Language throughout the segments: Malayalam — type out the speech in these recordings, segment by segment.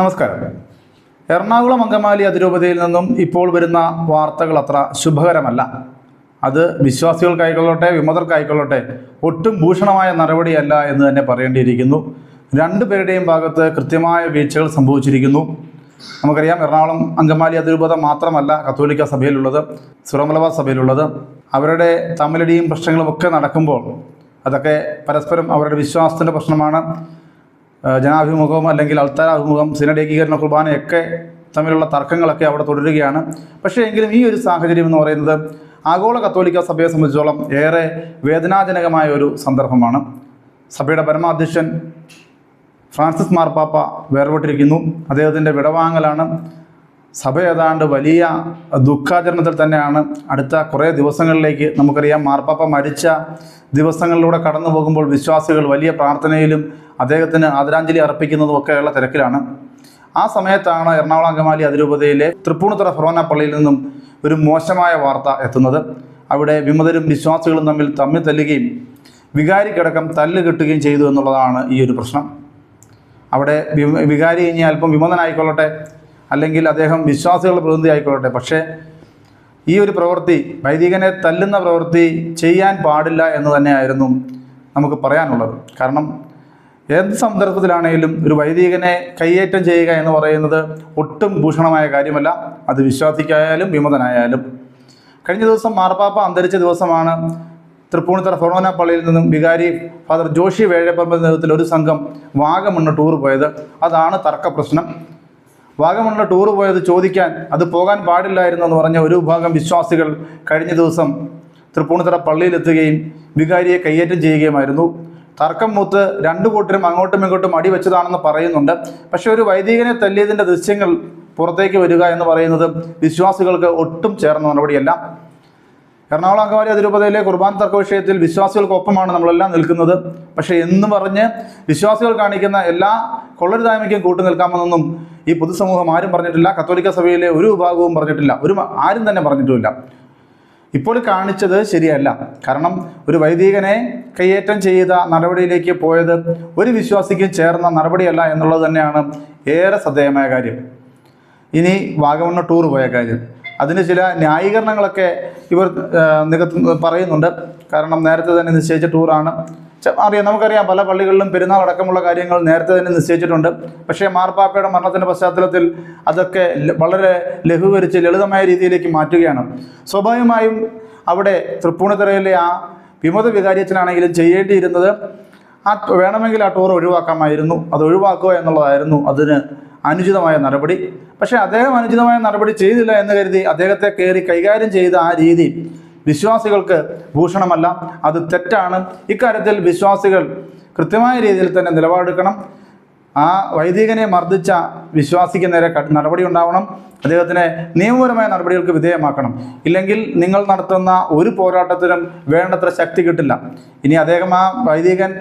നമസ്കാരം. എറണാകുളം അങ്കമാലി അതിരൂപതയിൽ നിന്നും ഇപ്പോൾ വരുന്ന വാർത്തകൾ അത്ര ശുഭകരമല്ല. അത് വിശ്വാസികൾക്കായിക്കൊള്ളട്ടെ വിമതർക്കായിക്കൊള്ളട്ടെ ഒട്ടും ഭൂഷണമായ നടപടിയല്ല എന്ന് തന്നെ പറയേണ്ടിയിരിക്കുന്നു. രണ്ടുപേരുടെയും ഭാഗത്ത് കൃത്യമായ വീഴ്ചകൾ സംഭവിച്ചിരിക്കുന്നു. നമുക്കറിയാം എറണാകുളം അങ്കമാലി അതിരൂപത മാത്രമല്ല കത്തോലിക്ക സഭയിലുള്ളത് സുറമലബാർ സഭയിലുള്ളത്. അവരുടെ തമ്മിലടിയും പ്രശ്നങ്ങളും ഒക്കെ നടക്കുമ്പോൾ അതൊക്കെ പരസ്പരം അവരുടെ വിശ്വാസത്തിന്റെ പ്രശ്നമാണ്. ജനാഭിമുഖം അല്ലെങ്കിൽ അൾത്താരാഭിമുഖം സിനഡേകീകരണ കുർബാനയൊക്കെ തമ്മിലുള്ള തർക്കങ്ങളൊക്കെ അവിടെ തുടരുകയാണ്. പക്ഷേ എങ്കിലും ഈ ഒരു സാഹചര്യം എന്ന് പറയുന്നത് ആഗോള കത്തോലിക്ക സഭയെ സംബന്ധിച്ചോളം ഏറെ വേദനാജനകമായ ഒരു സന്ദർഭമാണ്. സഭയുടെ പരമാധ്യക്ഷൻ ഫ്രാൻസിസ് മാർപ്പാപ്പ വേർപെട്ടിരിക്കുന്നു. അദ്ദേഹത്തിന്റെ വിടവാങ്ങലാണ്. സഭ ഏതാണ്ട് വലിയ ദുഃഖാചരണത്തിൽ തന്നെയാണ് അടുത്ത കുറേ ദിവസങ്ങളിലേക്ക് നമുക്കറിയാം മാർപ്പാപ്പ മരിച്ച ദിവസങ്ങളിലൂടെ കടന്നു പോകുമ്പോൾ വിശ്വാസികൾ വലിയ പ്രാർത്ഥനയിലും അദ്ദേഹത്തിന് ആദരാഞ്ജലി അർപ്പിക്കുന്നതും ഒക്കെയുള്ള തിരക്കിലാണ്. ആ സമയത്താണ് എറണാകുളം അങ്കമാലി അതിരൂപതയിലെ തൃപ്പൂണിത്തുറ ഫൊറോന പള്ളിയിൽ നിന്നും ഒരു മോശമായ വാർത്ത എത്തുന്നത്. അവിടെ വിമതരും വിശ്വാസികളും തമ്മിൽ തമ്മിൽ തല്ലുകയും വികാരിക്കടക്കം തല്ല് കിട്ടുകയും ചെയ്തു എന്നുള്ളതാണ് ഈ ഒരു പ്രശ്നം. അവിടെ വികാരി ഇനി അല്പം വിമതനായിക്കൊള്ളട്ടെ. അല്ലെങ്കിൽ അദ്ദേഹം വിശ്വാസികളുടെ പ്രതിനിധി ആയിക്കൊള്ളട്ടെ പക്ഷേ ഈ ഒരു പ്രവൃത്തി വൈദികനെ തല്ലുന്ന പ്രവൃത്തി ചെയ്യാൻ പാടില്ല എന്ന് തന്നെയായിരുന്നു നമുക്ക് പറയാനുള്ളത്. കാരണം എന്ത് സന്ദർഭത്തിലാണെങ്കിലും ഒരു വൈദികനെ കയ്യേറ്റം ചെയ്യുക എന്ന് പറയുന്നത് ഒട്ടും ഭൂഷണമായ കാര്യമല്ല. അത് വിശ്വാസിക്കായാലും വിമതനായാലും. കഴിഞ്ഞ ദിവസം മാർപ്പാപ്പ അന്തരിച്ച ദിവസമാണ് തൃപ്പൂണിത്തറ ഫൊറോന പള്ളിയിൽ നിന്നും വികാരി ഫാദർ ജോഷി വേഴപ്പറമ്പിന്റെ നേതൃത്വത്തിൽ ഒരു സംഘം വാഗമണ്ണ് ടൂർ പോയത്. അതാണ് തർക്ക പ്രശ്നം വാഗമണ്ണിൽ ടൂർ പോയത് ചോദിക്കാൻ അത് പോകാൻ പാടില്ലായിരുന്നു എന്ന് പറഞ്ഞ ഒരു വിഭാഗം വിശ്വാസികൾ കഴിഞ്ഞ ദിവസം തൃപ്പൂണിത്തറ പള്ളിയിലെത്തുകയും വികാരിയെ കയ്യേറ്റം ചെയ്യുകയുമായിരുന്നു. തർക്കം മൂത്ത് രണ്ടു കൂട്ടരും അങ്ങോട്ടും ഇങ്ങോട്ടും അടി വെച്ചതാണെന്ന് പറയുന്നുണ്ട്. പക്ഷേ ഒരു വൈദികനെ തല്ലിയതിന്റെ ദൃശ്യങ്ങൾ പുറത്തേക്ക് വരിക എന്ന് പറയുന്നത് വിശ്വാസികൾക്ക് ഒട്ടും ചേർന്ന നടപടിയല്ല. എറണാകുളം അങ്കമാലി അതിരൂപതയിലെ കുർബാൻ തർക്ക വിഷയത്തിൽ വിശ്വാസികൾക്കൊപ്പമാണ് നമ്മളെല്ലാം നിൽക്കുന്നത്. പക്ഷേ എന്ന് പറഞ്ഞ് വിശ്വാസികൾ കാണിക്കുന്ന എല്ലാ കൊള്ളരുതായ്മയ്ക്കും കൂട്ടു നിൽക്കാമെന്നൊന്നും ഈ പൊതുസമൂഹം ആരും പറഞ്ഞിട്ടില്ല. കത്തോലിക്ക സഭയിലെ ഒരു വിഭാഗവും പറഞ്ഞിട്ടില്ല. ഒരു ആരും തന്നെ പറഞ്ഞിട്ടുമില്ല. ഇപ്പോൾ കാണിച്ചത് ശരിയല്ല. കാരണം ഒരു വൈദികനെ കയ്യേറ്റം ചെയ്ത നടപടിയിലേക്ക് പോയത് ഒരു വിശ്വാസിക്കും ചേർന്ന നടപടിയല്ല എന്നുള്ളത് തന്നെയാണ് ഏറെ ശ്രദ്ധേയമായ കാര്യം. ഇനി വാഗമണ്ണ ടൂർ പോയ കാര്യം. അതിന് ചില ന്യായീകരണങ്ങളൊക്കെ ഇവർ നികത്ത് പറയുന്നുണ്ട്. കാരണം നേരത്തെ തന്നെ നിശ്ചയിച്ച ടൂറാണ്. അറിയാം നമുക്കറിയാം പല പള്ളികളിലും പെരുന്നാൾ അടക്കമുള്ള കാര്യങ്ങൾ നേരത്തെ തന്നെ നിശ്ചയിച്ചിട്ടുണ്ട്. പക്ഷേ മാർപ്പാപ്പയുടെ മരണത്തിന്റെ പശ്ചാത്തലത്തിൽ അതൊക്കെ വളരെ ലഘൂകരിച്ച് ലളിതമായ രീതിയിലേക്ക് മാറ്റുകയാണ്. സ്വാഭാവികമായും അവിടെ തൃപ്പൂണിത്തറയിലെ ആ വിമത വികാരിയച്ചനാണെങ്കിലും ചെയ്യേണ്ടിയിരുന്നത് ആ വേണമെങ്കിൽ ആ ടൂർ ഒഴിവാക്കാമായിരുന്നു. അത് ഒഴിവാക്കുക എന്നുള്ളതായിരുന്നു അതിന് അനുചിതമായ നടപടി. പക്ഷേ അദ്ദേഹം അനുചിതമായ നടപടി ചെയ്തില്ല എന്ന് കരുതി അദ്ദേഹത്തെ കയറി കൈകാര്യം ചെയ്ത ആ രീതി വിശ്വാസികൾക്ക് ഭൂഷണമല്ല. അത് തെറ്റാണ്. ഇക്കാര്യത്തിൽ വിശ്വാസികൾ കൃത്യമായ രീതിയിൽ തന്നെ നിലപാടെടുക്കണം. ആ വൈദികനെ മർദ്ദിച്ച വിശ്വാസിക്ക് നേരെ നടപടി ഉണ്ടാവണം. അദ്ദേഹത്തിനെ നിയമപരമായ നടപടികൾക്ക് വിധേയമാക്കണം. ഇല്ലെങ്കിൽ നിങ്ങൾ നടത്തുന്ന ഒരു പോരാട്ടത്തിനും വേണ്ടത്ര ശക്തി കിട്ടില്ല. ഇനി അദ്ദേഹം ആ വൈദികൻ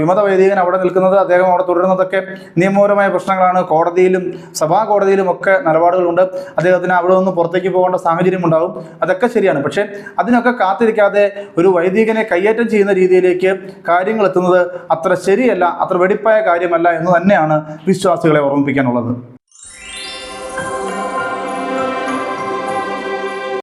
വിമത വൈദികൻ അവിടെ നിൽക്കുന്നത് അദ്ദേഹം അവിടെ തുടരുന്നതൊക്കെ നിയമപരമായ പ്രശ്നങ്ങളാണ്. കോടതിയിലും സഭാ കോടതിയിലും ഒക്കെ നിലപാടുകളുണ്ട്. അദ്ദേഹത്തിന് അവിടെ നിന്ന് പുറത്തേക്ക് പോകേണ്ട സാഹചര്യം ഉണ്ടാകും അതൊക്കെ ശരിയാണ്. പക്ഷേ അതിനൊക്കെ കാത്തിരിക്കാതെ ഒരു വൈദികനെ കയ്യേറ്റം ചെയ്യുന്ന രീതിയിലേക്ക് കാര്യങ്ങൾ എത്തുന്നത് അത്ര ശരിയല്ല അത്ര വെടിപ്പായ കാര്യമല്ല എന്ന് തന്നെയാണ് വിശ്വാസികളെ ഓർമ്മിപ്പിക്കാനുള്ളത്.